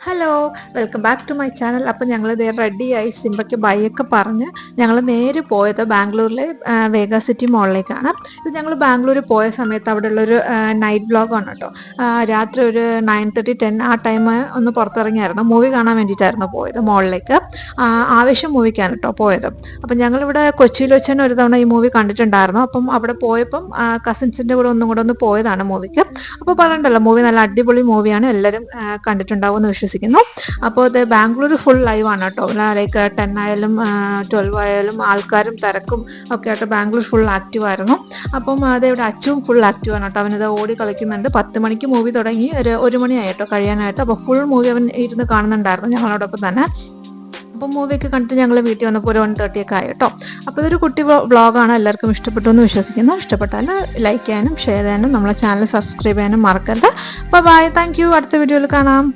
Hello welcome back to my channel അപ്പം ഞങ്ങൾ ഇതേ റെഡിയായി സിംബയ്ക്ക് ബൈയൊക്കെ പറഞ്ഞ് ഞങ്ങൾ നേരെ പോയത് ബാംഗ്ലൂരിലെ വേഗ സിറ്റി മോളിലേക്കാണ് ഇത് ഞങ്ങൾ ബാംഗ്ലൂർ പോയ സമയത്ത് അവിടെ ഉള്ളൊരു നൈറ്റ് ബ്ലോഗാണ് കേട്ടോ. രാത്രി ഒരു നയൻ തേർട്ടി ടെൻ ആ ടൈം ഒന്ന് പുറത്തിറങ്ങിയായിരുന്നു. മൂവി കാണാൻ വേണ്ടിയിട്ടായിരുന്നു പോയത് മോളിലേക്ക് ആവേശം മൂവിക്കാണ് കേട്ടോ പോയത്. അപ്പം ഞങ്ങളിവിടെ കൊച്ചിയിൽ വെച്ച് തന്നെ ഒരു തവണ ഈ മൂവി കണ്ടിട്ടുണ്ടായിരുന്നു. അപ്പം അവിടെ പോയപ്പം കസിൻസിന്റെ കൂടെ ഒന്നും കൂടെ ഒന്ന് പോയതാണ് മൂവിക്ക് അപ്പോൾ പറയണ്ടല്ലോ മൂവി നല്ല അടിപൊളി മൂവിയാണ് എല്ലാവരും കണ്ടിട്ടുണ്ടാവും എന്ന് വിശ്വസിക്കുന്നു. അപ്പോൾ അത് ബാംഗ്ലൂർ ഫുൾ ലൈവ് ആണ് കേട്ടോ. ലൈക്ക് ടെൻ ആയാലും ട്വൽവ് ആയാലും ആൾക്കാരും തിരക്കും ഒക്കെ ആയിട്ട് ബാംഗ്ലൂർ ഫുൾ ആക്റ്റീവ് ആയിരുന്നു. അപ്പം ഇവിടെ അച്ചും ഫുൾ ആക്റ്റീവ് ആണ് കേട്ടോ. അവനത് ഓടി കളിക്കുന്നുണ്ട്. പത്ത് മണിക്ക് മൂവി തുടങ്ങി. ഒരു ഒരു മണിയായിട്ടോ കഴിയാനായിട്ട്. അപ്പോൾ ഫുൾ മൂവി അവൻ ഇരുന്ന് കാണുന്നുണ്ടായിരുന്നു ഞങ്ങളോടൊപ്പം തന്നെ. അപ്പോൾ മൂവിയൊക്കെ കണ്ടിട്ട് ഞങ്ങൾ വീട്ടിൽ വന്നപ്പോൾ ഒരു വൺ തേർട്ടി ഒക്കെ ആയി കേട്ടോ. അപ്പോൾ ഇതൊരു കുട്ടി വ്ളോഗാണ്. എല്ലാവർക്കും ഇഷ്ടപ്പെട്ടു എന്ന് വിശ്വസിക്കുന്നു. ഇഷ്ടപ്പെട്ടാൽ ലൈക്ക് ചെയ്യാനും ഷെയർ ചെയ്യാനും നമ്മളെ ചാനൽ സബ്സ്ക്രൈബ് ചെയ്യാനും മറക്കരുത്. അപ്പോൾ ബൈ താങ്ക് യു അടുത്ത വീഡിയോയിൽ കാണാം.